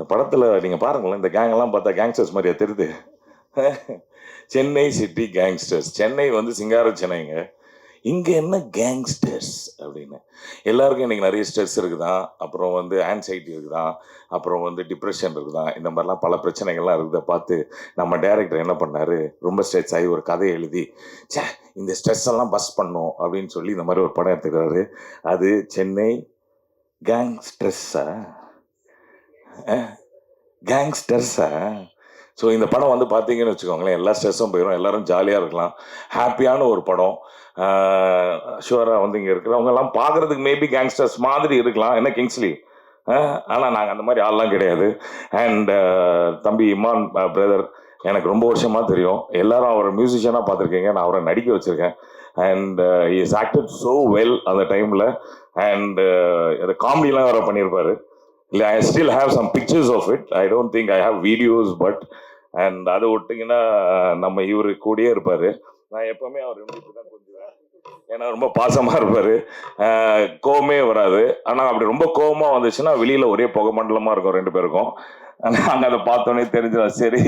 இந்த படத்தில் நீங்கள் பாருங்களேன் இந்த கேங்கெல்லாம் பார்த்தா கேங்ஸ்டர்ஸ் மாதிரியா தெரியுது. சென்னை சிட்டி கேங்ஸ்டர்ஸ் சென்னை வந்து சிங்கார சென்னைங்க. இங்கே என்ன கேங்ஸ்டர்ஸ் அப்படின்னு. எல்லாருக்கும் இன்றைக்கி நிறைய ஸ்ட்ரெஸ் இருக்குதான் அப்புறம் வந்து ஆன்சைட்டி இருக்குதான் அப்புறம் வந்து டிப்ரெஷன் இருக்குதான் இந்த மாதிரிலாம் பல பிரச்சனைகள்லாம் இருக்குதை பார்த்து நம்ம டேரக்டர் என்ன பண்ணார்? ரொம்ப ஸ்ட்ரெஸ் ஆகி ஒரு கதை எழுதி ச்சே இந்த ஸ்ட்ரெஸ் எல்லாம் பஸ் பண்ணும் அப்படின்னு சொல்லி இந்த மாதிரி ஒரு படம் எடுத்துக்கிறாரு. அது சென்னை கேங் ஸ்ட்ரெஸ்ஸா கேங்ஸ்டர்ஸா ஸோ இந்த படம் வந்து பார்த்தீங்கன்னு வச்சுக்கோங்களேன் எல்லா ஸ்ட்ரெஸ்ஸும் போயிடும் எல்லாரும் ஜாலியாக இருக்கலாம். ஹாப்பியான ஒரு படம். ஷுவராக வந்து இங்கே இருக்கிறவங்க எல்லாம் பார்க்குறதுக்கு மேபி கேங்ஸ்டர்ஸ் மாதிரி இருக்கலாம். என்ன கிங்ஸ்லி ஆனால் நாங்கள் அந்த மாதிரி ஆள்லாம் கிடையாது. அண்ட் தம்பி இமான் பிரதர் எனக்கு ரொம்ப வருஷமாக தெரியும். எல்லாரும் அவரை மியூசிஷியனாக பார்த்துருக்கீங்க நான் அவரை நடிக்க வச்சுருக்கேன். And is acted so well அந்த டைமில் அண்ட் அந்த காமெடிலாம் வேறு பண்ணியிருப்பாரு இல்லை I still have some pictures of it I don't think I have videos but and அதை விட்டிங்கன்னா நம்ம இவர் கூடயே இருப்பார். நான் எப்போவுமே அவர் இப்படி தான் கொஞ்சுவேன் ஏன்னா ரொம்ப பாசமாக இருப்பார். கோவமே வராது. ஆனால் அப்படி ரொம்ப கோவமாக வந்துச்சுன்னா வெளியில் ஒரே புகை மண்டலமாக இருக்கும் ரெண்டு பேருக்கும். நாங்கள் அதை பார்த்தோன்னே தெரிஞ்சிடும். சரி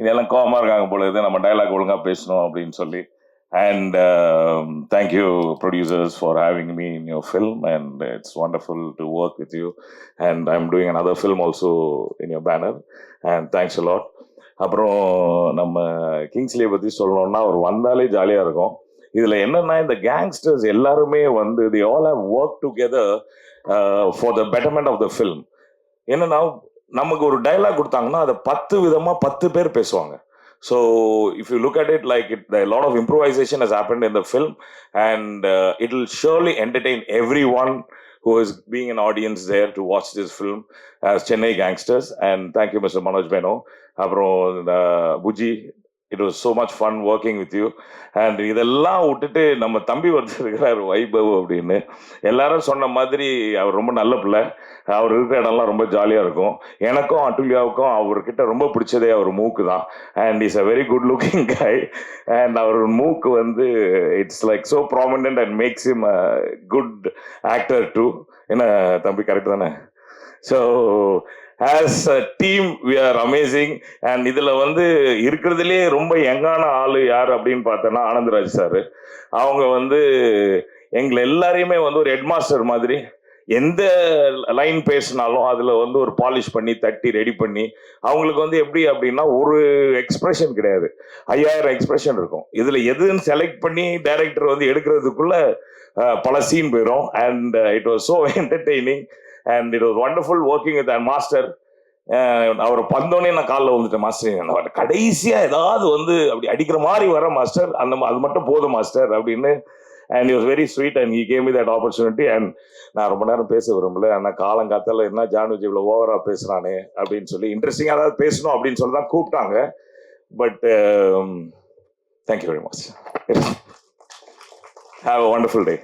இதெல்லாம் கோவமாக இருக்காங்க போல இது நம்ம டைலாக் ஒழுங்காக பேசணும் அப்படின்னு சொல்லி. And um, thank you, producers, for having me in your film. And it's wonderful to work with you. And I'm doing another film also in your banner. And thanks a lot. அப்புறம் நம்ம கிங்ஸ்லியை பற்றி சொல்லணும்னா அவர் வந்தாலே ஜாலியாக இருக்கும் இதில் என்னென்னா இந்த கேங்ஸ்டர்ஸ் எல்லாருமே வந்து the all have work together for the betterment of the film என்னென்னா நமக்கு ஒரு டைலாக் கொடுத்தாங்கன்னா அதை பத்து விதமாக பத்து பேர் பேசுவாங்க So if you look at it like it, a lot of improvisation has happened in the film, and uh, it will surely entertain everyone who is being an audience there to watch this film as Chennai Gangsters. And thank you, Mr. Manoj Beno. அப்புறம் Buji it was so much fun working with you and இதெல்லாம் விட்டுட்டு நம்ம தம்பி ஒருத்தர் இருக்கிறார் வைபவ் அப்படின்னு. எல்லாரும் சொன்ன மாதிரி அவர் ரொம்ப நல்ல பிள்ளை. அவர் இருக்கிற இடம்லாம் ரொம்ப ஜாலியாக இருக்கும். எனக்கும் அட்டுலியாவுக்கும் அவர்கிட்ட ரொம்ப பிடிச்சதே அவர் மூக்கு தான். And is a very good looking guy and அவர் மூக்கு வந்து it's like so prominent and makes him good actor too என்ன தம்பி கரெக்ட் தானே? So as a team we are amazing and இதில் வந்து இருக்கிறதுலே ரொம்ப யங்கான ஆள் யார் அப்படின்னு பார்த்தோன்னா ஆனந்தராஜ் சார். அவங்க வந்து எங்களை எல்லாரையுமே வந்து ஒரு ஹெட்மாஸ்டர் மாதிரி எந்த லைன் பேசினாலும் அதில் வந்து ஒரு பாலிஷ் பண்ணி தட்டி ரெடி பண்ணி அவங்களுக்கு வந்து எப்படி அப்படின்னா ஒரு எக்ஸ்பிரஷன் கிடையாது. ஐயாயிரம் எக்ஸ்பிரஷன் இருக்கும். இதில் எதுன்னு செலக்ட் பண்ணி டைரக்டர் வந்து எடுக்கிறதுக்குள்ள பல சீன் போயிடும் and it was so entertaining and it was wonderful working with and master அவர் பந்தோடனே நான் காலில் வந்துட்டேன் மாஸ்டர் கடைசியாக ஏதாவது வந்து அப்படி அடிக்கிற மாதிரி வர மாஸ்டர் அந்த அது மட்டும் போதும் மாஸ்டர் அப்படின்னு. And you very sweet and he came that opportunity and நான் ரொம்ப நேரம் பேச விரும்பல. ஆனால் காலம் காத்தால என்ன ஜானுஜி இவ்வளோ ஓவராக பேசுகிறானே அப்படின்னு சொல்லி இன்ட்ரெஸ்டிங்காக ஏதாவது பேசணும் அப்படின்னு சொல்லி தான் கூப்பிட்டாங்க. But thank you very much have a wonderful day